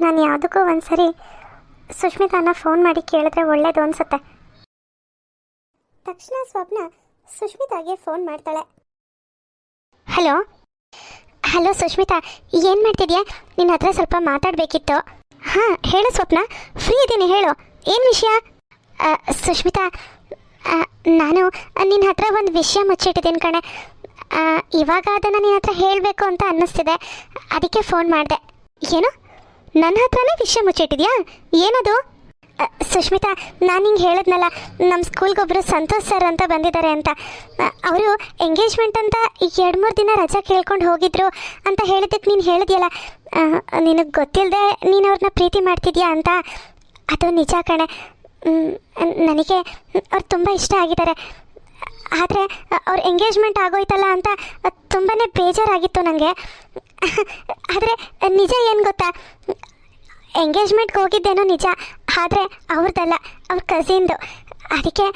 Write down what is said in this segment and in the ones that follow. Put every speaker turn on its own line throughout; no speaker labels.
ನಾನು ಯಾವುದಕ್ಕೂ ಒಂದ್ಸರಿ ಸುಷ್ಮಿತಾನ ಫೋನ್ ಮಾಡಿ ಕೇಳಿದ್ರೆ ಒಳ್ಳೇದು ಅನ್ಸುತ್ತೆ. ತಕ್ಷಣ ಸ್ವಪ್ನ ಸುಷ್ಮಿತಾಗೆ ಫೋನ್ ಮಾಡ್ತಾಳೆ. ಹಲೋ? ಹಲೋ ಸುಷ್ಮಿತಾ, ಏನು ಮಾಡ್ತಿದ್ಯಾ? ನಿನ್ನ ಹತ್ರ ಸ್ವಲ್ಪ ಮಾತಾಡಬೇಕಿತ್ತು. ಹಾಂ, ಹೇಳು ಸ್ವಪ್ನ. ಫ್ರೀ ಇದ್ದೀನಿ ಹೇಳು. ಏನು ವಿಷಯ? ಸುಷ್ಮಿತಾ ನಾನು ನಿನ್ನ ಹತ್ರ ಒಂದು ವಿಷಯ ಮುಚ್ಚಿಟ್ಟಿದ್ದೀನಿ ಕಣೆ. ಇವಾಗ ಅದನ್ನು ನಿನ್ನ ಹತ್ರ ಹೇಳಬೇಕು ಅಂತ ಅನ್ನಿಸ್ತಿದೆ. ಅದಕ್ಕೆ ಫೋನ್ ಮಾಡಿದೆ. ಏನು? ನನ್ನ ಹತ್ರನೇ ವಿಷಯ ಮುಚ್ಚಿಟ್ಟಿದ್ಯಾ? ಏನದು? ಸುಷ್ಮಿತಾ, ನಾನು ಹಿಂಗೆ ಹೇಳಿದ್ನಲ್ಲ ನಮ್ಮ ಸ್ಕೂಲ್ಗೊಬ್ಬರು ಸಂತೋಷ್ ಸರ್ ಅಂತ ಬಂದಿದ್ದಾರೆ ಅಂತ. ಅವರು ಎಂಗೇಜ್ಮೆಂಟ್ ಅಂತ ಎರಡು ಮೂರು ದಿನ ರಜಾ ಕೇಳ್ಕೊಂಡು ಹೋಗಿದ್ರು ಅಂತ ಹೇಳಿದ್ದಕ್ಕೆ ನೀನು ಹೇಳಿದ್ಯಲ್ಲ. ನಿನಗೆ ಗೊತ್ತಿಲ್ಲದೆ ನೀನು ಅವ್ರನ್ನ ಪ್ರೀತಿ ಮಾಡ್ತಿದ್ಯಾ ಅಂತ? ಅದು ನಿಜ ಕಣೆ. ನನಗೆ ಅವ್ರು ತುಂಬ ಇಷ್ಟ ಆಗಿದ್ದಾರೆ. ಆದರೆ ಅವ್ರ ಎಂಗೇಜ್ಮೆಂಟ್ ಆಗೋಯ್ತಲ್ಲ ಅಂತ ತುಂಬಾ ಬೇಜಾರಾಗಿತ್ತು ನನಗೆ ಆದರೆ ನಿಜ ಏನು ಗೊತ್ತಾ? ಎಂಗೇಜ್ಮೆಂಟ್ಗೆ ಹೋಗಿದ್ದೇನೋ ನಿಜ, ಆದರೆ ಅವ್ರದ್ದಲ್ಲ ಅವ್ರ ಕಸಿನ್ದು ಅದಕ್ಕೆ,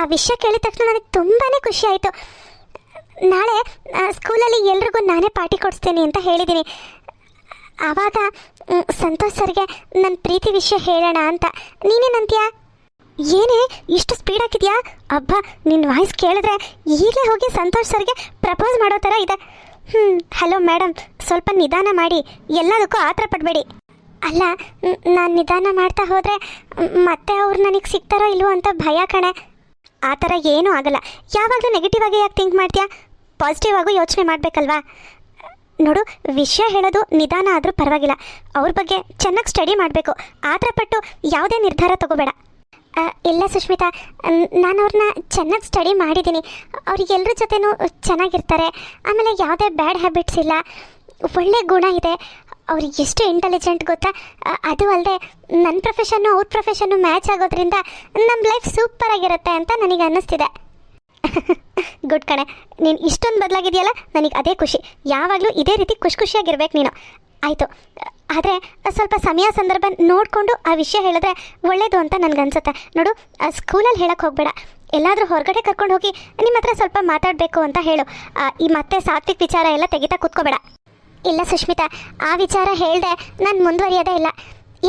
ಆ ವಿಷಯ ಕೇಳಿದ ತಕ್ಷಣ ನನಗೆ ತುಂಬಾ ಖುಷಿ ಆಯಿತು. ನಾಳೆ ಸ್ಕೂಲಲ್ಲಿ ಎಲ್ರಿಗೂ ನಾನೇ ಪಾರ್ಟಿ ಕೊಡಿಸ್ತೀನಿ ಅಂತ ಹೇಳಿದ್ದೀನಿ ಆವಾಗ ಸಂತೋಷ್ ಸರ್ಗೆ ನನ್ನ ಪ್ರೀತಿ ವಿಷಯ ಹೇಳೋಣ ಅಂತ. ನೀನೇನಂತೀಯಾ? ಏನೇ ಇಷ್ಟು ಸ್ಪೀಡ್ ಹಾಕಿದ್ಯಾ? ಅಬ್ಬ ನಿನ್ನ ವಾಯ್ಸ್ ಕೇಳಿದ್ರೆ ಈಗಲೇ ಹೋಗಿ ಸಂತೋಷ್ ಸರ್ಗೆ ಪ್ರಪೋಸ್ ಮಾಡೋ ಥರ ಇದೆ. ಹ್ಞೂ ಹಲೋ ಮೇಡಮ್ ಸ್ವಲ್ಪ ನಿಧಾನ ಮಾಡಿ ಎಲ್ಲದಕ್ಕೂ ಆತರ ಪಡಬೇಡಿ. ಅಲ್ಲ ನಾನು ನಿಧಾನ ಮಾಡ್ತಾ ಹೋದರೆ ಮತ್ತೆ ಅವ್ರು ನನಗೆ ಸಿಗ್ತಾರೋ ಇಲ್ವೋ ಅಂತ ಭಯ ಕಣೆ. ಆ ಥರ ಏನೂ ಆಗಲ್ಲ. ಯಾವಾಗಲೂ ನೆಗೆಟಿವ್ ಆಗಿ ಯಾಕೆ ಥಿಂಕ್ ಮಾಡ್ತೀಯಾ? ಪಾಸಿಟಿವ್ ಆಗು ಯೋಚನೆ ಮಾಡಬೇಕಲ್ವಾ? ನೋಡು ವಿಷಯ ಹೇಳೋದು ನಿಧಾನ ಆದರೂ ಪರವಾಗಿಲ್ಲ. ಅವ್ರ ಬಗ್ಗೆ ಚೆನ್ನಾಗಿ ಸ್ಟಡಿ ಮಾಡಬೇಕು. ಆತರ ಪಟ್ಟು ಯಾವುದೇ ನಿರ್ಧಾರ ತಗೋಬೇಡ. ಆ, ಇಲ್ಲ ಸುಷ್ಮಿತಾ ನಾನು ಅವ್ರನ್ನ ಚೆನ್ನಾಗಿ ಸ್ಟಡಿ ಮಾಡಿದ್ದೀನಿ ಅವ್ರಿಗೆಲ್ಲರ ಜೊತೆನೂ ಚೆನ್ನಾಗಿರ್ತಾರೆ. ಆಮೇಲೆ ಯಾವುದೇ ಬ್ಯಾಡ್ ಹ್ಯಾಬಿಟ್ಸ್ ಇಲ್ಲ. ಒಳ್ಳೆ ಗುಣ ಇದೆ. ಅವ್ರಿಗೆ ಎಷ್ಟು ಇಂಟೆಲಿಜೆಂಟ್ ಗೊತ್ತಾ? ಅದು ಅಲ್ಲದೆ ನನ್ನ ಪ್ರೊಫೆಷನ್ನು ಅವ್ರ ಪ್ರೊಫೆಷನ್ನು ಮ್ಯಾಚ್ ಆಗೋದ್ರಿಂದ ನಮ್ಮ ಲೈಫ್ ಸೂಪರ್ ಆಗಿರುತ್ತೆ ಅಂತ ನನಗೆ ಅನ್ನಿಸ್ತಿದೆ. ಗುಡ್ ಕಣೆ. ನೀನು ಇಷ್ಟೊಂದು ಬದಲಾಗಿದೆಯಲ್ಲ? ನನಗೆ ಅದೇ ಖುಷಿ. ಯಾವಾಗಲೂ ಇದೇ ರೀತಿ ಖುಷಿ ಖುಷಿಯಾಗಿರ್ಬೇಕು ನೀನು. ಆಯಿತು. ಆದರೆ ಸ್ವಲ್ಪ ಸಮಯ ಸಂದರ್ಭ ನೋಡಿಕೊಂಡು ಆ ವಿಷಯ ಹೇಳಿದ್ರೆ ಒಳ್ಳೆಯದು ಅಂತ ನನಗನ್ಸುತ್ತೆ. ನೋಡು ಸ್ಕೂಲಲ್ಲಿ ಹೇಳಕ್ಕೆ ಹೋಗಬೇಡ. ಎಲ್ಲಾದರೂ ಹೊರಗಡೆ ಕರ್ಕೊಂಡು ಹೋಗಿ ನಿಮ್ಮ ಹತ್ರ ಸ್ವಲ್ಪ ಮಾತಾಡಬೇಕು ಅಂತ ಹೇಳು. ಈ ಮತ್ತೆ ಸಾತ್ವಿಕ್ ವಿಚಾರ ಎಲ್ಲ ತೆಗಿತಾ ಕೂತ್ಕೋಬೇಡ. ಇಲ್ಲ ಸುಷ್ಮಿತಾ ಆ ವಿಚಾರ ಹೇಳಿದೆ ನಾನು ಮುಂದುವರಿಯೋದೇ ಇಲ್ಲ.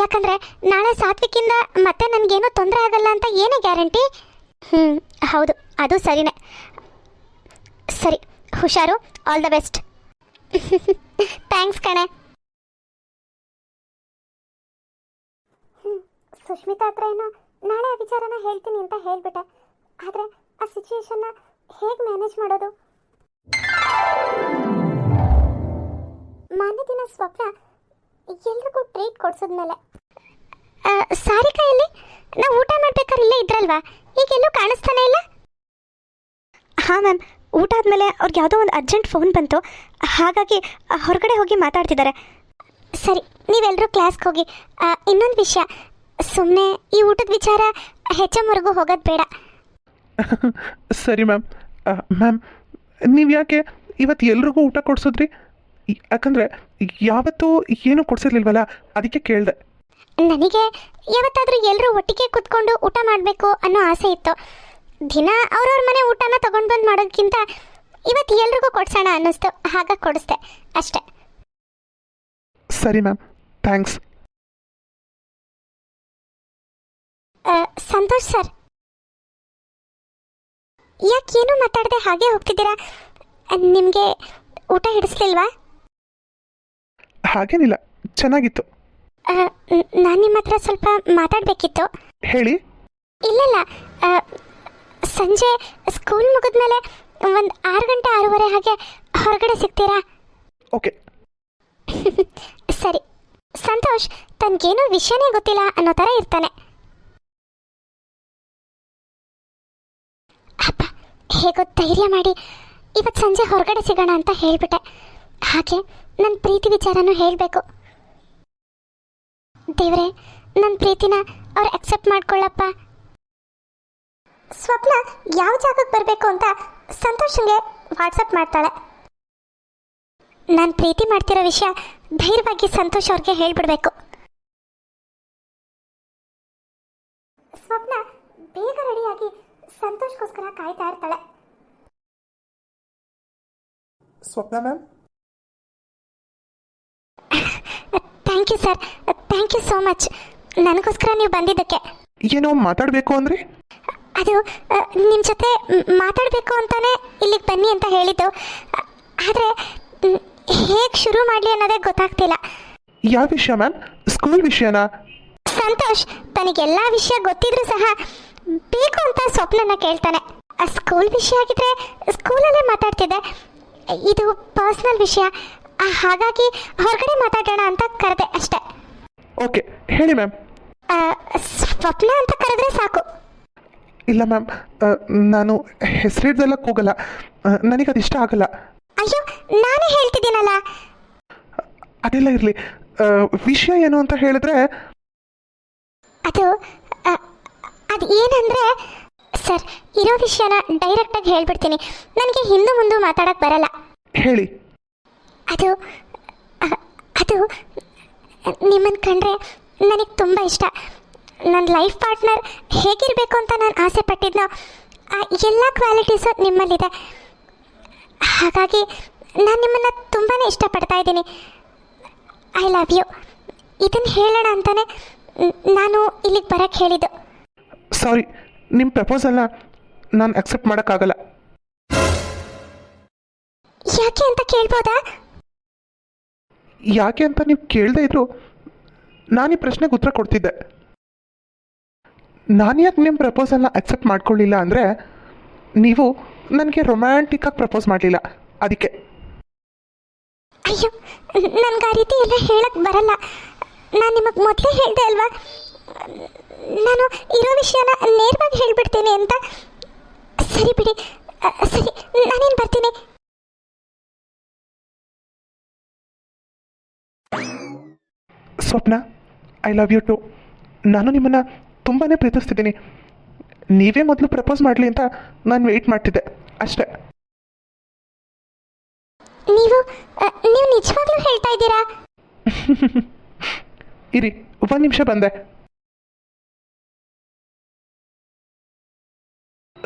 ಯಾಕಂದರೆ ನಾಳೆ ಸಾತ್ವಿಕಿಂದ ಮತ್ತೆ ನನಗೇನೂ ತೊಂದರೆ ಆಗಲ್ಲ ಅಂತ ಏನೇ ಗ್ಯಾರಂಟಿ? ಹ್ಞೂ ಹೌದು, ಅದು ಸರಿನೇ. ಸರಿ, ಹುಷಾರು ಆಲ್ ದ ಬೆಸ್ಟ್ ಥ್ಯಾಂಕ್ಸ್ ಕಣೆ. ಸುಷ್ಮಿತಾ ಹತ್ರ ಏನೋ ನಾಳೆ ಆ ವಿಚಾರನ ಹೇಳ್ತೀನಿ ಅಂತ ಹೇಳ್ಬಿಟ್ಟೆ. ಆದರೆ ಆ ಸಿಚುವೇಶನ್ನ ಹೇಗೆ ಮ್ಯಾನೇಜ್ ಮಾಡೋದು? ಮಾನ್ಯ ದಿನ ಸ್ವಪ್ನ ಎಲ್ರಿಗೂ ಟ್ರೀಟ್ ಕೊಡ್ಸಿದ್ಮೇಲೆ. ಸಾರಿಕಾ ಎಲ್ಲಿ ನಾವು ಊಟ ಮಾಡ್ಬೇಕಾದ್ರೆ ಇಲ್ಲೇ ಇದ್ರಲ್ವಾ? ಈಗೆಲ್ಲೂ ಕಾಣಿಸ್ತಾನೆ ಇಲ್ಲ? ಹಾಂ ಮ್ಯಾಮ್ ಊಟ ಆದಮೇಲೆ ಅವ್ರಿಗೆ ಯಾವುದೋ ಒಂದು ಅರ್ಜೆಂಟ್ ಫೋನ್ ಬಂತು. ಹಾಗಾಗಿ ಹೊರಗಡೆ ಹೋಗಿ ಮಾತಾಡ್ತಿದ್ದಾರೆ. ಸರಿ ನೀವೆಲ್ಲರೂ ಕ್ಲಾಸ್ಗೆ ಹೋಗಿ ಇನ್ನೊಂದು ವಿಷಯ. ಸುಮ್ಮನೆ ಈ ಊಟದ ವಿಚಾರ ಹೆಚ್ ಎಮ್ವರೆಗೂ ಹೋಗೋದು ಬೇಡ.
ಸರಿ ಮ್ಯಾಮ್. ಮ್ಯಾಮ್ ನೀವು ಯಾಕೆ ಇವತ್ತು ಎಲ್ರಿಗೂ ಊಟ ಕೊಡಿಸಿದ್ರಿ? ಯಾಕಂದರೆ ಯಾವತ್ತೂ ಏನು ಕೊಡಿಸಿರ್ಲಿಲ್ವಲ್ಲ ಅದಕ್ಕೆ ಕೇಳಿದೆ.
ನನಗೆ ಯಾವತ್ತಾದರೂ ಎಲ್ಲರೂ ಒಟ್ಟಿಗೆ ಕೂತ್ಕೊಂಡು ಊಟ ಮಾಡಬೇಕು ಅನ್ನೋ ಆಸೆ ಇತ್ತು. ದಿನ ಅವ್ರವ್ರ ಮನೆ ಊಟನ ತಗೊಂಡು ಬಂದು ಮಾಡೋದಕ್ಕಿಂತ ಇವತ್ತು ಎಲ್ರಿಗೂ ಕೊಡ್ಸೋಣ ಅನ್ನಿಸ್ತು. ಹಾಗಾಗಿ ಕೊಡಿಸ್ದೆ ಅಷ್ಟೆ.
ಸರಿ ಮ್ಯಾಮ್. ಥ್ಯಾಂಕ್ಸ್.
ಸಂತೋಷ್ ಸರ್. ಯಾಕೇನು ಮಾತಾಡದೆ ಹಾಗೆ ಹೋಗ್ತಿದ್ದೀರಾ? ನಿಮಗೆ ಊಟ ಹಿಡಿಸ್ಲಿಲ್ವಾ?
ಹಾಗೇನಿಲ್ಲ ಚೆನ್ನಾಗಿತ್ತು.
ನಾನು ನಿಮ್ಮ ಹತ್ರ ಸ್ವಲ್ಪ ಮಾತಾಡಬೇಕಿತ್ತು.
ಹೇಳಿ.
ಇಲ್ಲಲ್ಲ ಆ, ಸಂಜೆ ಸ್ಕೂಲ್ ಮುಗಿದ್ಮೇಲೆ ಒಂದು ಆರು ಗಂಟೆ ಆರೂವರೆ ಹಾಗೆ ಹೊರಗಡೆ ಸಿಗ್ತೀರಾ?
ಓಕೆ.
ಸರಿ. ಸಂತೋಷ್ ತನಗೇನೋ ವಿಷಯನೇ ಗೊತ್ತಿಲ್ಲ ಅನ್ನೋ ಥರ ಇರ್ತಾನೆ. ಹೇಗೋ ಧೈರ್ಯ ಮಾಡಿ ಇವತ್ತು ಸಂಜೆ ಹೊರಗಡೆ ಸಿಗೋಣ ಅಂತ ಹೇಳಿಬಿಟ್ಟೆ. ಹಾಗೆ ನನ್ನ ಪ್ರೀತಿ ವಿಚಾರನೂ ಹೇಳಬೇಕು. ದೇವ್ರೆ ನನ್ನ ಪ್ರೀತಿನ ಅವ್ರು ಅಕ್ಸೆಪ್ಟ್ ಮಾಡ್ಕೊಳ್ಳಪ್ಪ. ಸ್ವಪ್ನ ಯಾವ ಜಾಗಕ್ಕೆ ಬರಬೇಕು ಅಂತ ಸಂತೋಷಂಗೆ ವಾಟ್ಸಪ್ ಮಾಡ್ತಾಳೆ. ನಾನು ಪ್ರೀತಿ ಮಾಡ್ತಿರೋ ವಿಷಯ ಧೈರ್ಯವಾಗಿ ಸಂತೋಷ್ ಅವ್ರಿಗೆ ಹೇಳ್ಬಿಡ್ಬೇಕು. ಸ್ವಪ್ನ ಬೇಗ ರೆಡಿಯಾಗಿ ಸಂತೋಷ್ಗೋಸ್ಕರ ಕಾಯ್ತಾ ಇರ್ತಾಳೆ.
Swapna ma'am
thank you sir thank you so much ನನಗೋಸ್ಕರ ನೀವು ಬಂದಿದ್ದಕ್ಕೆ.
ಏನೋ ಮಾತಾಡಬೇಕು ಅಂದ್ರೆ?
ಅದು ನಿಮ್ಮ ಜೊತೆ ಮಾತಾಡಬೇಕು ಅಂತಾನೆ ಇಲ್ಲಿಗೆ ಬನ್ನಿ ಅಂತ ಹೇಳಿದ್ದು. ಆದರೆ ಹೇಗೆ ಶುರು ಮಾಡಲಿ ಅನ್ನೋದೇ ಗೊತ್ತಾಗ್ತಿಲ್ಲ.
ಯಾವ ವಿಷಯ ಮ್ಯಾಮ್? ಸ್ಕೂಲ್ ವಿಷಯನಾ?
ಸಂತೋಷ್ ತನಗೆಲ್ಲ ವಿಷಯ ಗೊತ್ತಿದ್ರೂ ಸಹ ಬೇಕು ಅಂತ ಸ್ವಪ್ನನ ಕೇಳ್ತಾನೆ. ಆ ಸ್ಕೂಲ್ ವಿಷಯ ಆಗಿದ್ರೆ ಸ್ಕೂಲಲ್ಲೇ ಮಾತಾಡ್ತಿದ್ದೆ. ಇದು ಪರ್ಸ್ನಲ್ ವಿಷಯ. ಆ, ಹಾಗಾಗಿ ಹೊರಗಡೆ ಮಾತಾಡೋಣ ಅಂತ ಕರೆದೆ ಅಷ್ಟೇ.
ಓಕೆ ಹೇಳಿ ಮ್ಯಾಮ್.
ಸ್ವಪ್ನ ಅಂತ ಕರೆದ್ರೆ ಸಾಕು.
ಇಲ್ಲ ಮ್ಯಾಮ್ ನಾನು ಹೆಸರಿಡ್ದೆಲ್ಲ ಕೂಗಲ್ಲ. ನನಗೆ ಅದು ಇಷ್ಟ ಆಗಲ್ಲ.
ಅಯ್ಯೋ ನಾನೇ ಹೇಳ್ತಿದ್ದೀನಲ್ಲ.
ಅದೆಲ್ಲ ಇರಲಿ. ವಿಷಯ ಏನು ಅಂತ ಹೇಳಿದ್ರೆ
ಅದು ಅದು ಏನಂದ್ರೆ ಸರ್ ಇರೋ ವಿಷಯನ ಡೈರೆಕ್ಟಾಗಿ ಹೇಳ್ಬಿಡ್ತೀನಿ. ನನಗೆ ಹಿಂದೆ ಮುಂದೆ ಮಾತಾಡಕ್ಕೆ ಬರಲ್ಲ.
ಹೇಳಿ.
ಅದು ಅ- ಅದು ನಿಮ್ಮನ್ನು ಕಂಡ್ರೆ ನನಗೆ ತುಂಬ ಇಷ್ಟ. ನನ್ನ ಲೈಫ್ ಪಾರ್ಟ್ನರ್ ಹೇಗಿರಬೇಕು ಅಂತ ನಾನು ಆಸೆ ಪಟ್ಟಿದ್ನೋ ಆ ಎಲ್ಲ ಕ್ವಾಲಿಟೀಸು ನಿಮ್ಮಲ್ಲಿದೆ. ಹಾಗಾಗಿ ನಾನು ನಿಮ್ಮನ್ನು ತುಂಬಾ ಇಷ್ಟಪಡ್ತಾ ಇದ್ದೀನಿ. I love you. ಇದನ್ನು ಹೇಳೋಣ ಅಂತಲೇ ನಾನು ಇಲ್ಲಿಗೆ ಬರೋಕ್ಕೆ ಹೇಳಿದ್ದು.
ಸಾರಿ ನಿಮ್ಮ ಪ್ರಪೋಸಲ್ನ ನಾನು ಅಕ್ಸೆಪ್ಟ್ ಮಾಡೋಕ್ಕಾಗಲ್ಲ.
ಯಾಕೆ ಅಂತ ಕೇಳ್ಬೋದಾ?
ಯಾಕೆ ಅಂತ ನೀವು ಕೇಳದೇ ಇದ್ರು ನಾನು ಈ ಪ್ರಶ್ನೆಗೆ ಉತ್ತರ ಕೊಡ್ತಿದ್ದೆ. ನಾನು ಯಾಕೆ ನಿಮ್ಮ ಪ್ರಪೋಸಲ್ನ ಅಕ್ಸೆಪ್ಟ್ ಮಾಡ್ಕೊಳ್ಳಿಲ್ಲ ಅಂದರೆ ನೀವು ನನಗೆ ರೊಮ್ಯಾಂಟಿಕ್ಕಾಗಿ ಪ್ರಪೋಸ್ ಮಾಡಲಿಲ್ಲ. ಅದಕ್ಕೆ.
ಅಯ್ಯೋ ನನ್ಗೆ ಆ ರೀತಿ ಎಲ್ಲ ಹೇಳಕ್ಕೆ ಬರಲ್ಲ. ನಾನು ನಿಮಗೆ ಮೊದಲೇ ಹೇಳಿದೆ ಅಲ್ವಾ? ನಾನು ಇರೋ ವಿಷಯನ ನೇರವಾಗಿ ಹೇಳ್ಬಿಡ್ತೀನಿ ಅಂತ ಸರಿ ಬಿಡಿ. ಸರಿ ನಾನೇನು ಬರ್ತೀನಿ?
Swapna I love you too ನಾನು ನಿಮ್ಮನ್ನು ತುಂಬಾ ಪ್ರೀತಿಸ್ತಿದ್ದೀನಿ. ನೀವೇ ಮೊದಲು ಪ್ರಪೋಸ್ ಮಾಡಲಿ ಅಂತ ನಾನು ವೆಯ್ಟ್ ಮಾಡ್ತಿದ್ದೆ ಅಷ್ಟೇ.
ನೀವು ನೀವು ನಿಜವಾಗ್ಲೂ ಹೇಳ್ತಾ ಇದ್ದೀರಾ?
ಇರಿ ಒಂದು ನಿಮಿಷ ಬಂದೆ.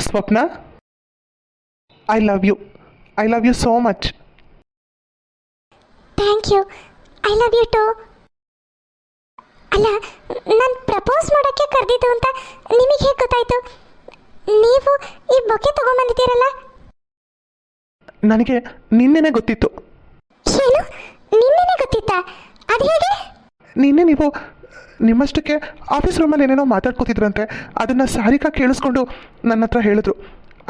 Swapna? I love you I love you so much
thank you I love you too ಅಲ್ಲ ನಾನು ಪ್ರಪೋಸ್ ಮಾಡೋಕ್ಕೆ ಕರೆದಿದ್ದು ಅಂತ ನಿಮಗೆ ಹೇಗೆ ಗೊತ್ತಾಯ್ತು? ನೀವು ಈ ಬೊಕ್ಕೆ ತಗೊಂಬಂದಿದ್ದೀರಲ್ಲ?
ನನಗೆ ನಿನ್ನೆನೇ ಗೊತ್ತಿತ್ತು.
ಏನು? ನಿನ್ನೆನೆ ಗೊತ್ತಿತ್ತಾ? ಅದು ಹೇಗೆ?
ನಿನ್ನೆ ನೀವು ನಿಮ್ಮಷ್ಟಕ್ಕೆ ಆಫೀಸ್ ರೂಮಲ್ಲಿ ಏನೇನೋ ಮಾತಾಡ್ಕೋತಿದ್ರಂತೆ, ಅದನ್ನು ಸಾರಿಕಾ ಕೇಳಿಸ್ಕೊಂಡು ನನ್ನ ಹತ್ರ ಹೇಳಿದ್ರು.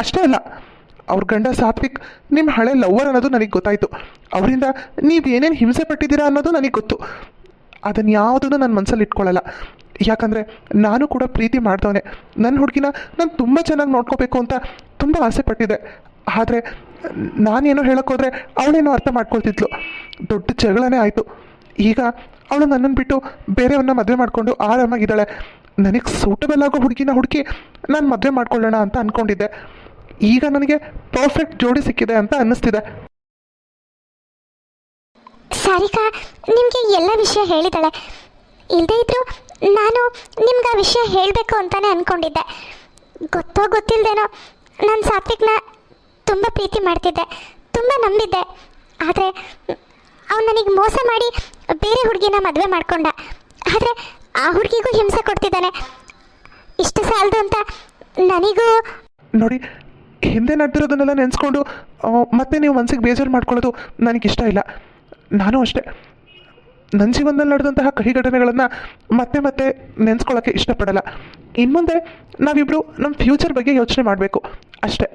ಅಷ್ಟೇ ಅಲ್ಲ, ಅವ್ರ ಗಂಡ ಸಾತ್ವಿಕ್ ನಿಮ್ಮ ಹಳೆ ಲವ್ವರ್ ಅನ್ನೋದು ನನಗೆ ಗೊತ್ತಾಯಿತು. ಅವರಿಂದ ನೀವು ಏನೇನು ಹಿಂಸೆ ಪಟ್ಟಿದ್ದೀರಾ ಅನ್ನೋದು ನನಗೆ ಗೊತ್ತು. ಅದನ್ನು ಯಾವುದನ್ನು ನನ್ನ ಮನಸ್ಸಲ್ಲಿ ಇಟ್ಕೊಳ್ಳಲ್ಲ ಯಾಕಂದರೆ ನಾನು ಕೂಡ ಪ್ರೀತಿ ಮಾಡ್ತವನೆ ನನ್ನ ಹುಡುಗಿನ ನಾನು ತುಂಬ ಚೆನ್ನಾಗಿ ನೋಡ್ಕೋಬೇಕು ಅಂತ ತುಂಬ ಆಸೆ ಪಟ್ಟಿದ್ದೆ. ಆದರೆ ನಾನೇನೋ ಹೇಳೋಕ್ಕೋದ್ರೆ ಅವಳೇನೋ ಅರ್ಥ ಮಾಡ್ಕೊಳ್ತಿದ್ಲು. ದೊಡ್ಡ ಜಗಳನೇ ಆಯಿತು. ಈಗ ಅವಳು ನನ್ನನ್ನು ಬಿಟ್ಟು ಬೇರೆಯವ್ರನ್ನ ಮದುವೆ ಮಾಡಿಕೊಂಡು ಆರಾಮಾಗಿದ್ದಾಳೆ. ನನಗೆ ಸೂಟಬಲ್ ಆಗೋ ಹುಡುಗಿನ ಹುಡುಕಿ ನಾನು ಮದುವೆ ಮಾಡ್ಕೊಳ್ಳೋಣ ಅಂತ ಅಂದ್ಕೊಂಡಿದ್ದೆ ಈಗ ನನಗೆ ಪರ್ಫೆಕ್ಟ್ ಜೋಡಿ ಸಿಕ್ಕಿದೆ ಅಂತ ಅನ್ನಿಸ್ತಿದೆ.
ಸಾರಿಕಾ, ನಿಮಗೆ ಎಲ್ಲ ವಿಷಯ ಹೇಳಿದಾಳೆ ಇಲ್ಲದೇ ನಾನು ನಿಮ್ಗೆ ಆ ವಿಷಯ ಹೇಳಬೇಕು ಅಂತಲೇ ಅಂದ್ಕೊಂಡಿದ್ದೆ ಗೊತ್ತೋ ಗೊತ್ತಿಲ್ಲದೇನೋ ನಾನು ಸಾತ್ವಿಕ್ನ ತುಂಬ ಪ್ರೀತಿ ಮಾಡ್ತಿದ್ದೆ. ತುಂಬ ನಂಬಿದ್ದೆ. ಆದರೆ ಅವ್ನು ನನಗೆ ಮೋಸ ಮಾಡಿ ಬೇರೆ ಹುಡುಗಿನ ಮದುವೆ ಮಾಡ್ಕೊಂಡ. ಆದರೆ ಆ ಹುಡುಗಿಗೂ ಹಿಂಸೆ ಕೊಡ್ತಿದ್ದಾನೆ. ಇಷ್ಟು ಸಾಲದು ಅಂತ ನನಗೂ
ನೋಡಿ ಹಿಂದೆ ನಡೆದಿರೋದನ್ನೆಲ್ಲ ನೆನೆಸ್ಕೊಂಡು ಮತ್ತೆ ನೀವು ಮನಸ್ಸಿಗೆ ಬೇಜಾರು ಮಾಡ್ಕೊಳ್ಳೋದು ನನಗೆ ಇಷ್ಟ ಇಲ್ಲ. ನಾನು ಅಷ್ಟೇ. ನನ್ನ ಜೀವನದಲ್ಲಿ ನಡೆದಂತಹ ಕಹಿ ಘಟನೆಗಳನ್ನು ಮತ್ತೆ ಮತ್ತೆ ನೆನೆಸ್ಕೊಳ್ಳೋಕ್ಕೆ ಇಷ್ಟಪಡಲ್ಲ. ಇನ್ಮುಂದೆ ನಾವಿಬ್ಬರು ನಮ್ಮ ಫ್ಯೂಚರ್ ಬಗ್ಗೆ ಯೋಚನೆ ಮಾಡಬೇಕು. ಅಷ್ಟೇ.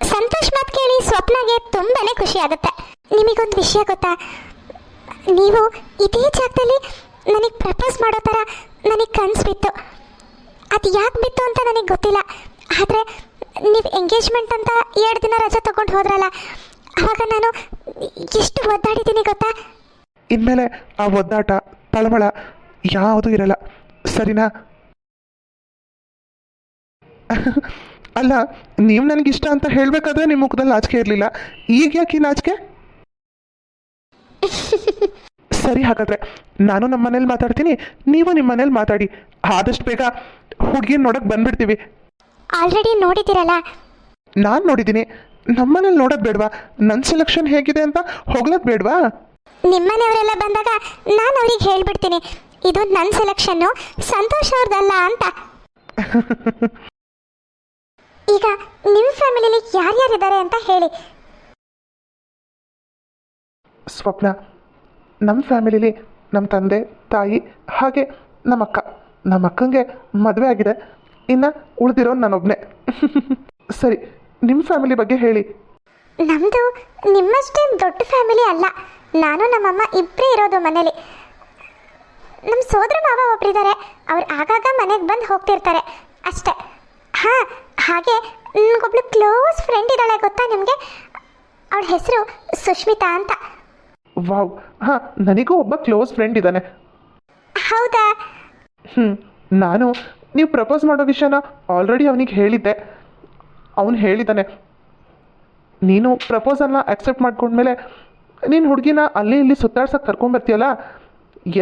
ಸಂತೋಷ್ ಮಾತು ಕೇಳಿ ಸ್ವಪ್ನಗೆ ತುಂಬಾನೇ ಖುಷಿ ಆಗುತ್ತೆ. ನಿಮಗೊಂದು ವಿಷಯ ಗೊತ್ತಾ? ನೀವು ಇದೇ ಜಾಗದಲ್ಲಿ ನನಗೆ ಪ್ರಪೋಸ್ ಮಾಡೋ ಥರ ನನಗೆ ಕನ್ಸು ಬಿತ್ತು. ಅದು ಯಾಕೆ ಬಿತ್ತು ಅಂತ ನನಗೆ ಗೊತ್ತಿಲ್ಲ. ಆದರೆ ನೀವು ಎಂಗೇಜ್ಮೆಂಟ್ ಅಂತ ಎರಡು ದಿನ ರಜೆ ತಗೊಂಡು ಹೋದ್ರಲ್ಲ ಆವಾಗ ನಾನು ಎಷ್ಟು ಒದ್ದಾಡಿದ್ದೀನಿ ಗೊತ್ತಾ?
ಇನ್ಮೇಲೆ ಆ ಒದ್ದಾಟ, ತಳಮಳ ಯಾವುದೂ ಇರಲ್ಲ. ಸರಿನಾ? ಅಲ್ಲ, ನೀವು ನನಗಿಷ್ಟ ಅಂತ ಹೇಳಬೇಕಾದ್ರೆ ನಿಮ್ಮ ಮುಖದಲ್ಲಿ ನಾಚಿಕೆ ಇರಲಿಲ್ಲ. ಈಗ ಯಾಕೆ ಈ ನಾಚಿಕೆ? ಸರಿ ಹಾಗಾದ್ರೆ ನಾನು ನಮ್ಮ ಮನೇಲಿ ಮಾತಾಡ್ತೀನಿ ನೀವು ನಿಮ್ಮ ಮನೇಲಿ ಮಾತಾಡಿ. ಆದಷ್ಟು ಬೇಗ ಹುಡುಗಿನ ನೋಡಕ್ಕೆ ಬಂದ್ಬಿಡ್ತೀವಿ.
ಆಲ್ರೆಡಿ ನೋಡಿದ್ದೀರಲ್ಲ?
ನಾನು ನೋಡಿದ್ದೀನಿ. ನಮ್ಮನೇಲಿ ನೋಡೋದು ಬೇಡವಾ? ನನ್ನ ಸೆಲೆಕ್ಷನ್ ಹೇಗಿದೆ ಅಂತ ಹೋಗ್ಲೋದು ಬೇಡವಾ?
ನಿಮ್ಮನೆಯವರೆಲ್ಲ ಬಂದಾಗ ನಾನು ಅವ್ರಿಗೆ ಹೇಳ್ಬಿಡ್ತೀನಿ. ಇದು ನನ್ನ ಸೆಲೆಕ್ಷನ್ನು ಸಂತೋಷ ಅವ್ರದ್ದಲ್ಲ ಅಂತ. ಈಗ ನಿಮ್ಮ ಫ್ಯಾಮಿಲಿಲಿ ಯಾರ್ಯಾರಿದ್ದಾರೆ ಅಂತ ಹೇಳಿ.
ಸ್ವಪ್ನ. ನಮ್ಮ ಫ್ಯಾಮಿಲಿಲಿ ನಮ್ಮ ತಂದೆ, ತಾಯಿ, ಹಾಗೆ ನಮ್ಮ ಅಕ್ಕ. ನಮ್ಮ ಅಕ್ಕಂಗೆ ಮದುವೆ ಆಗಿದೆ. ಇನ್ನು ಉಳಿದಿರೋ ನಾನೊಬ್ಬನೇ ಸರಿ ನಿಮ್ಮ ಫ್ಯಾಮಿಲಿ ಬಗ್ಗೆ ಹೇಳಿ.
ನಮ್ಮದು ನಿಮ್ಮಷ್ಟೇನು ದೊಡ್ಡ ಫ್ಯಾಮಿಲಿ ಅಲ್ಲ. ನಾನು ನಮ್ಮಮ್ಮ ಇಬ್ಬರೇ ಇರೋದು ಮನೇಲಿ. ನಮ್ಮ ಸೋದರ ಮಾವ ಒಬ್ಬರಿದ್ದಾರೆ ಅವ್ರು ಆಗಾಗ ಮನೆಗೆ ಬಂದು ಹೋಗ್ತಿರ್ತಾರೆ. ಅಷ್ಟೇ. ಹಾಂ, ಹಾಗೆ ನನಗೊಬ್ಳು ಕ್ಲೋಸ್ ಫ್ರೆಂಡ್ ಇದ್ದಾಳೆ ಗೊತ್ತಾ ನಿಮಗೆ? ಅವಳ ಹೆಸರು ಸುಷ್ಮಿತಾ ಅಂತ.
ವಾವ್. ಹಾಂ ನನಗೂ ಒಬ್ಬ ಕ್ಲೋಸ್ ಫ್ರೆಂಡ್ ಇದ್ದಾನೆ.
ಹೌದಾ?
ಹ್ಞೂ ನಾನು ನೀವು ಪ್ರಪೋಸ್ ಮಾಡೋ ವಿಷಯನ ಆಲ್ರೆಡಿ ಅವನಿಗೆ ಹೇಳಿದ್ದೆ. ಅವನು ಹೇಳಿದ್ದಾನೆ ನೀನು ಪ್ರಪೋಸಲ್ನ ಅಕ್ಸೆಪ್ಟ್ ಮಾಡ್ಕೊಂಡ್ಮೇಲೆ ನೀನು ಹುಡುಗಿನ ಅಲ್ಲಿ ಇಲ್ಲಿ ಸುತ್ತಾಡ್ಸಕ್ಕೆ ಕರ್ಕೊಂಡ್ಬರ್ತೀಯಲ್ಲ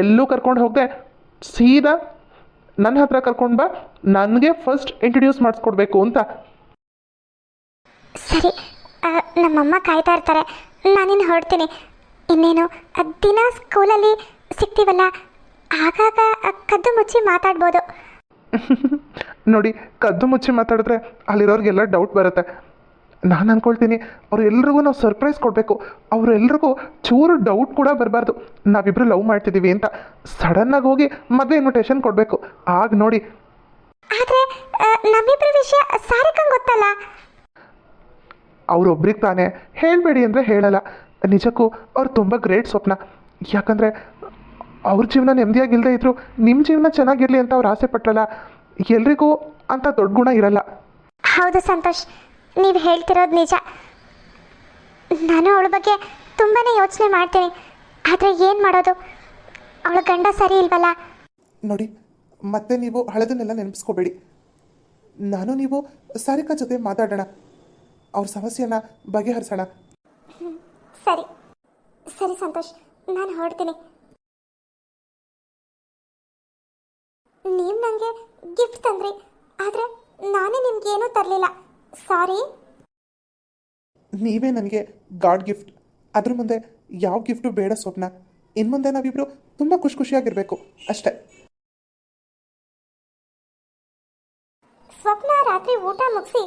ಎಲ್ಲೂ ಕರ್ಕೊಂಡು ಹೋಗದೆ ಸೀದಾ ನನ್ನ ಹತ್ರ ಕರ್ಕೊಂಡು ಬಾ ನನಗೆ ಫಸ್ಟ್ ಇಂಟ್ರೊಡ್ಯೂಸ್ ಮಾಡಿಸ್ಕೊಡ್ಬೇಕು ಅಂತ.
ಸರಿ ನಮ್ಮಮ್ಮ ಕಾಯ್ತಾ ಇರ್ತಾರೆ. ನಾನಿನ್ನು ಹೊರಡ್ತೀನಿ. ಇನ್ನೇನು ದಿನ ಸ್ಕೂಲಲ್ಲಿ ಸಿಗ್ತೀವಲ್ಲ ಆಗಾಗ ಕದ್ದು ಮುಚ್ಚಿ ಮಾತಾಡ್ಬೋದು.
ನೋಡಿ ಕದ್ದು ಮುಚ್ಚಿ ಮಾತಾಡಿದ್ರೆ ಅಲ್ಲಿರೋರಿಗೆಲ್ಲ ಡೌಟ್ ಬರುತ್ತೆ. ನಾನು ಅಂದ್ಕೊಳ್ತೀನಿ ಎಲ್ರಿಗೂ ನಾವು ಸರ್ಪ್ರೈಸ್ ಕೊಡಬೇಕು. ಅವರೆಲ್ರಿಗೂ ಚೂರು ಡೌಟ್ ಕೂಡ ಬರಬಾರ್ದು. ನಾವಿಬ್ಬರು ಲವ್ ಮಾಡ್ತಿದ್ದೀವಿ ಅಂತ ಸಡನ್ನಾಗಿ ಹೋಗಿ ಮದುವೆ ಇನ್ವಿಟೇಷನ್ ಕೊಡಬೇಕು. ಆಗ ನೋಡಿ.
ಆದರೆ ನಮ್ಮಿಬ್ಬರ ವಿಷಯ ಸಾರಿಕಂಗೆ ಗೊತ್ತಲ್ಲ?
ಅವ್ರೊಬ್ರಿಗೆ ತಾನೇ. ಹೇಳಬೇಡಿ ಅಂದರೆ ಹೇಳಲ್ಲ. ನಿಜಕ್ಕೂ ಅವ್ರು ತುಂಬ ಗ್ರೇಟ್ ಸ್ವಪ್ನ. ಯಾಕಂದರೆ ಅವ್ರ ಜೀವನ ನೆಮ್ಮದಿಯಾಗಿಲ್ಲದೆ ಇದ್ರು ನಿಮ್ಮ ಜೀವನ ಚೆನ್ನಾಗಿರಲಿ ಅಂತ ಅವ್ರು ಆಸೆ ಪಟ್ಟಲ್ಲ ಎಲ್ರಿಗೂ ಅಂತ ದೊಡ್ಡ ಗುಣ ಇರಲ್ಲ.
ಹೌದು ಸಂತೋಷ್ ನೀವು ಹೇಳ್ತಿರೋದು ನಿಜ. ನಾನು ಅವಳ ಬಗ್ಗೆ ತುಂಬಾ ಯೋಚನೆ ಮಾಡ್ತೀನಿ. ಆದರೆ ಏನು ಮಾಡೋದು? ಅವಳ ಗಂಡ ಸರಿ ಇಲ್ವಲ್ಲ?
ನೋಡಿ ಮತ್ತೆ ನೀವು ಹಳೆದನ್ನೆಲ್ಲ ನೆನಪಿಸ್ಕೋಬೇಡಿ. ನಾನು ನೀವು ಸಾರಿಕಾ ಜೊತೆ ಮಾತಾಡೋಣ. ಅವ್ರ ಸಮಸ್ಯೆನ ಬಗೆಹರಿಸೋಣ.
ಸರಿ. ಸರಿ ಸಂತೋಷ್ ನಾನು ಹೊರಡ್ತೀನಿ. ನೀವು ನನಗೆ ಗಿಫ್ಟ್ ತಂದ್ರಿ ಆದರೆ ನಾನೇ ನಿಮ್ಗೇನೂ ತರಲಿಲ್ಲ. ಸಾರಿ
ನೀವೇ ನನಗೆ ಗಾಡ್ ಗಿಫ್ಟ್ ಅದ್ರ ಮುಂದೆ ಯಾವ ಗಿಫ್ಟು ಬೇಡ ಸ್ವಪ್ನ ಇನ್ನು ಮುಂದೆ ನಾವಿಬ್ಬರು ತುಂಬ ಖುಷಿ ಖುಷಿಯಾಗಿರಬೇಕು ಅಷ್ಟೇ.
ಸ್ವಪ್ನ ರಾತ್ರಿ ಊಟ ಮುಗಿಸಿ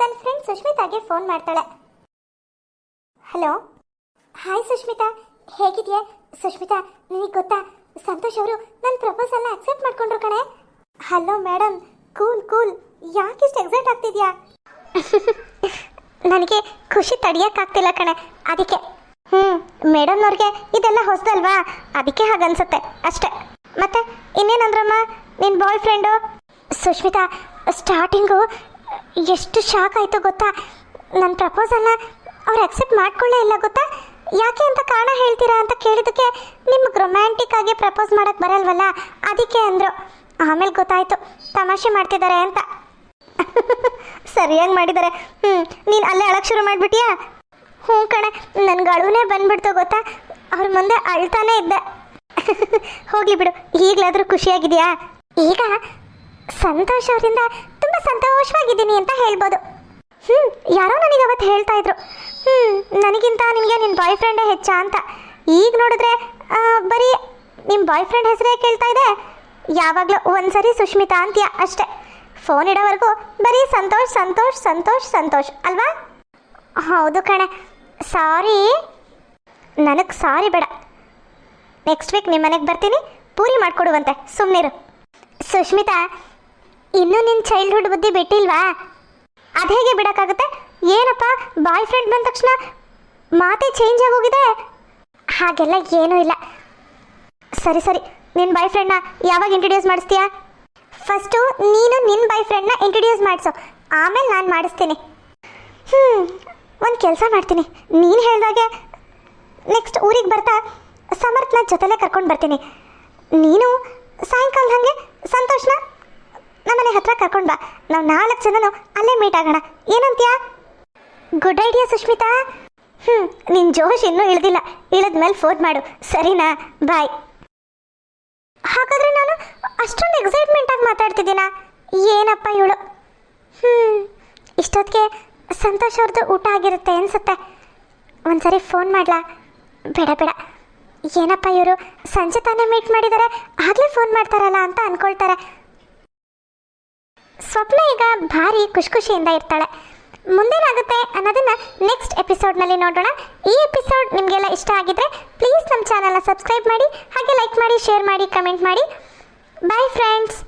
ತನ್ನ ಫ್ರೆಂಡ್ ಸುಶ್ಮಿತಾಗೆ ಫೋನ್ ಮಾಡ್ತಾಳೆ. ಹಲೋ ಹಾಯ್ ಸುಷ್ಮಿತಾ ಹೇಗಿದೆಯಾ? ಸುಷ್ಮಿತಾ ನಿನಗೆ ಗೊತ್ತಾ? ಸಂತೋಷ್ ಅವರು ನನ್ನ ಪ್ರಪೋಸಲ್ನ ಅಕ್ಸೆಪ್ಟ್ ಮಾಡ್ಕೊಂಡ್ರು ಕಣೆ. ಹಲೋ ಮೇಡಮ್ ಕೂಲ್ ಕೂಲ್ ಯಾಕೆ ಇಷ್ಟು ಎಕ್ಸೈಟ್ ಆಗ್ತಿದ್ಯಾ? ನನಗೆ ಖುಷಿ ತಡಿಯೋಕ್ಕಾಗ್ತಿಲ್ಲ ಕಣೆ. ಅದಕ್ಕೆ ಹ್ಞೂ ಮೇಡಮ್ನವ್ರಿಗೆ ಇದೆಲ್ಲ ಹೊಸದಲ್ವಾ ಅದಕ್ಕೆ ಹಾಗನ್ಸುತ್ತೆ ಅಷ್ಟೇ. ಮತ್ತೆ ಇನ್ನೇನಂದ್ರಮ್ಮ ನಿನ್ನ ಬಾಯ್ ಫ್ರೆಂಡು ಸುಷ್ಮಿತಾ ಸ್ಟಾರ್ಟಿಂಗು ಎಷ್ಟು ಶಾಕ್ ಆಯಿತು ಗೊತ್ತಾ? ನನ್ನ ಪ್ರಪೋಸಲ್ನ ಅವ್ರು ಅಕ್ಸೆಪ್ಟ್ ಮಾಡ್ಕೊಳ್ಳೇ ಇಲ್ಲ ಗೊತ್ತಾ? ಯಾಕೆ ಅಂತ ಕಾರಣ ಹೇಳ್ತೀರಾ ಅಂತ ಕೇಳಿದ್ದಕ್ಕೆ ನಿಮ್ಗೆ ರೊಮ್ಯಾಂಟಿಕ್ ಆಗಿ ಪ್ರಪೋಸ್ ಮಾಡಕ್ಕೆ ಬರಲ್ವಲ್ಲ? ಅದಕ್ಕೆ ಅಂದರು. ಆಮೇಲೆ ಗೊತ್ತಾಯ್ತು. ತಮಾಷೆ ಮಾಡ್ತಿದ್ದಾರೆ ಅಂತ. ಸರಿಯಾಗಿ ಮಾಡಿದ್ದಾರೆ ಹ್ಞೂ ನೀನು ಅಲ್ಲೇ ಅಳಕ್ಕೆ ಶುರು ಮಾಡಿಬಿಟ್ಟಿಯಾ ಹ್ಞೂ ಕಣೆ ನನ್ಗೆ ಅಳುನೇ ಬಂದ್ಬಿಡ್ತು ಗೊತ್ತಾ? ಅವ್ರ ಮುಂದೆ ಅಳ್ತಾನೆ ಇದ್ದೆ. ಹೋಗ್ಲಿ ಬಿಡು, ಈಗಲಾದರೂ ಖುಷಿಯಾಗಿದೆಯಾ? ಈಗ ಸಂತೋಷ ಅವರಿಂದ ತುಂಬ ಸಂತೋಷವಾಗಿದ್ದೀನಿ ಅಂತ ಹೇಳ್ಬೋದು. ಹ್ಞೂ ಯಾರೋ ನನಗೆ ಅವತ್ತು ಹೇಳ್ತಾ ಇದ್ರು. ಹ್ಞೂ ನನಗಿಂತ ನಿಮಗೆ ನಿನ್ನ ಬಾಯ್ ಫ್ರೆಂಡೇ ಹೆಚ್ಚಾ ಅಂತ. ಈಗ ನೋಡಿದ್ರೆ ಬರೀ ನಿಮ್ಮ ಬಾಯ್ ಫ್ರೆಂಡ್ ಹೆಸರೇ ಕೇಳ್ತಾ ಇದೆ. ಯಾವಾಗಲೂ ಒಂದ್ಸರಿ ಸುಷ್ಮಿತಾ ಅಂತೀಯ ಅಷ್ಟೇ. ಫೋನ್ ಇಡೋವರೆಗೂ ಬರೀ ಸಂತೋಷ್ ಸಂತೋಷ್ ಸಂತೋಷ್ ಸಂತೋಷ್, ಅಲ್ವಾ? ಹೌದು ಕಣೆ. ಸಾರಿ ನನಗೆ ಸಾರಿ ಬೇಡ. ನೆಕ್ಸ್ಟ್ ವೀಕ್ ನಿಮ್ಮ ಮನೆಗೆ ಬರ್ತೀನಿ. ಪೂರಿ ಮಾಡಿಕೊಡುವಂತೆ. ಸುಮ್ಮನಿರು ಸುಷ್ಮಿತಾ, ಇನ್ನೂ ನಿನ್ನ ಚೈಲ್ಡ್ಹುಡ್ ಬುದ್ಧಿ ಬಿಟ್ಟಿಲ್ವಾ? ಅದು ಹೇಗೆ ಬಿಡೋಕ್ಕಾಗುತ್ತೆ? ಏನಪ್ಪ ಬಾಯ್ ಫ್ರೆಂಡ್ ಬಂದ ತಕ್ಷಣ ಮಾತೇ ಚೇಂಜ್ ಆಗೋಗಿದೆ? ಹಾಗೆಲ್ಲ ಏನೂ ಇಲ್ಲ. ಸರಿ ಸರಿ ನಿನ್ನ ಬಾಯ್ ಫ್ರೆಂಡ್ನ ಯಾವಾಗ ಇಂಟ್ರೊಡ್ಯೂಸ್ ಮಾಡಿಸ್ತೀಯಾ? ಫಸ್ಟು ನೀನು ನಿನ್ನ ಬಾಯ್ ಫ್ರೆಂಡ್ನ ಇಂಟ್ರೊಡ್ಯೂಸ್ ಮಾಡಿಸು. ಆಮೇಲೆ ನಾನು ಮಾಡಿಸ್ತೀನಿ. ಹ್ಞೂ ಒಂದು ಕೆಲಸ ಮಾಡ್ತೀನಿ. ನೀನು ಹೇಳಿದಾಗೆ ನೆಕ್ಸ್ಟ್ ಊರಿಗೆ ಬರ್ತಾ ಸಮರ್ಥನ ಜೊತೆಲೇ ಕರ್ಕೊಂಡು ಬರ್ತೀನಿ. ನೀನು ಸಾಯಂಕಾಲ ಹಾಗೆ ಸಂತೋಷನ ನಮ್ಮನೆ ಹತ್ರ ಕರ್ಕೊಂಡು ಬಾ ನಾವು ನಾಲ್ಕು ಜನನು ಅಲ್ಲೇ ಮೀಟ್ ಆಗೋಣ. ಏನಂತೀಯ? ಗುಡ್ ಐಡಿಯಾ ಸುಷ್ಮಿತಾ ಹ್ಞೂ ನಿನ್ನ ಜೋಶ್ ಇನ್ನೂ ಇಳಿದಿಲ್ಲ. ಇಳಿದ್ಮೇಲೆ ಫೋನ್ ಮಾಡು. ಸರಿನಾ? ಬಾಯ್ ಹಾಗಾದ್ರೆ ನಾನು ಅಷ್ಟೊಂದು ಎಕ್ಸೈಟ್ಮೆಂಟ್ ಆಗಿ ಮಾತಾಡ್ತಿದ್ದೀನಾ? ಏನಪ್ಪ ಇವಳು? ಹ್ಞೂ ಇಷ್ಟೊತ್ತಿಗೆ ಸಂತೋಷ್ ಅವ್ರದ್ದು ಊಟ ಆಗಿರುತ್ತೆ ಅನ್ಸುತ್ತೆ. ಒಂದ್ಸರಿ ಫೋನ್ ಮಾಡ್ಲಾ? ಬೇಡ ಬೇಡ. ಏನಪ್ಪ ಇವರು? ಸಂಜೆ ತಾನೇ ಮೀಟ್ ಮಾಡಿದ್ದಾರೆ ಆಗಲೇ ಫೋನ್ ಮಾಡ್ತಾರಲ್ಲ ಅಂತ ಅನ್ಕೊಳ್ತಾರೆ. ಸ್ವಪ್ನ ಈಗ ಭಾರಿ ಖುಷಿ ಖುಷಿಯಿಂದ ಇರ್ತಾಳೆ. ಮುಂದೇನಾಗುತ್ತೆ ಅನ್ನೋದನ್ನ ನೆಕ್ಸ್ಟ್ ಎಪಿಸೋಡ್ನಲ್ಲಿ ನೋಡೋಣ. ಈ ಎಪಿಸೋಡ್ ನಿಮಗೆಲ್ಲ ಇಷ್ಟ ಆಗಿದ್ರೆ ಪ್ಲೀಸ್ ನಮ್ಮ ಚಾನಲ್ನ ಸಬ್ಸ್ಕ್ರೈಬ್ ಮಾಡಿ, ಹಾಗೆ ಲೈಕ್ ಮಾಡಿ ಶೇರ್ ಮಾಡಿ ಕಮೆಂಟ್ ಮಾಡಿ. Bye friends